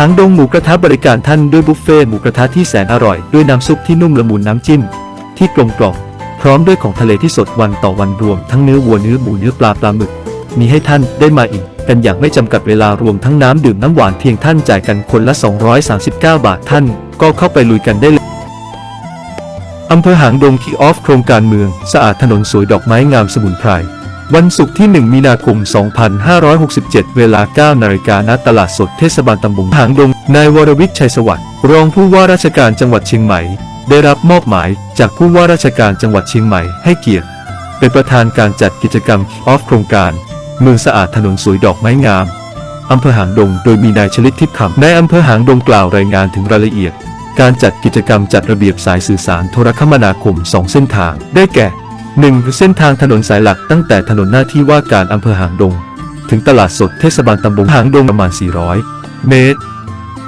หางดงหมูกระทะบริการท่านด้วยบุฟเฟ่หมูกระทะที่แสนอร่อยด้วยน้ำซุปที่นุ่มละมุนน้ำจิ้ม ที่กลมกล่อมพร้อมด้วยของทะเลที่สดวันต่อวันรวม ทั้งเนื้อวัวเนื้อหมูเนื้อปลาปลาหมึก มีให้ท่านได้มาอิ่มกันอย่างไม่จำกัดเวลารวมทั้งน้ำดื่มน้ำหวานเพียงท่านจ่ายกันคนละ 239 บาทท่าน ก็เข้าไปลุยกันได้เลยอำเภอหางดงคีออฟโครงการเมือง สะอาดถนนสวยดอกไม้งามสมุนไพร วันศุกร์ที่ 1 มีนาคม 2567 เวลา 9 นาฬิกาณตลาดสดเทศบาลตำบลหางดง นายวรวิทย์ชัยสวัสดิ์ รองผู้ว่าราชการจังหวัดเชียงใหม่ ได้รับมอบหมายจากผู้ว่าราชการจังหวัดเชียงใหม่ให้เกียรติ เป็นประธานการจัดกิจกรรมออฟโครงการ เมืองสะอาดถนนสวยดอกไม้งาม อำเภอหางดง โดยมีนายชลิตทิพย์คำนายอำเภอหางดงกล่าวรายงานถึงรายละเอียด การจัดกิจกรรมจัดระเบียบสายสื่อสารโทรคมนาคม 2 เส้นทาง ได้แก่ 1. เส้นทางถนนสายหลักตั้งแต่ถนนหน้าที่ว่าการอำเภอหางดง ถึงตลาดสดเทศบาลตำบลหางดงประมาณ 400 เมตร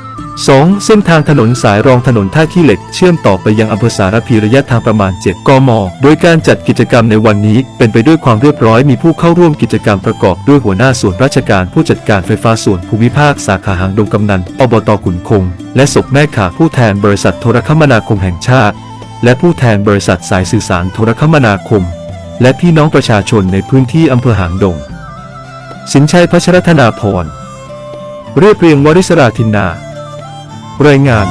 2. เส้นทางถนนสายรองถนนท่าขี้เหล็กเชื่อมต่อไปยังอำเภอสารพีระยะทางประมาณ 7 กม โดยการจัดกิจกรรมในวันนี้เป็นไปด้วยความเรียบร้อยมีผู้เข้าร่วมกิจกรรมประกอบด้วยหัวหน้าส่วนราชการผู้จัดการไฟฟ้าส่วนภูมิภาคสาขาหางดงกำนันอบตขุนคง และศพแม่ขาผู้แทนบริษัทโทรคมนาคมแห่งชาติ และผู้แทนบริษัทสายสื่อสารโทรคมนาคม และพี่น้องประชาชนในพื้นที่อำเภอหางดง สินชัยพัชรธนาพร เรียบเรียงวริศราธินนา รายงาน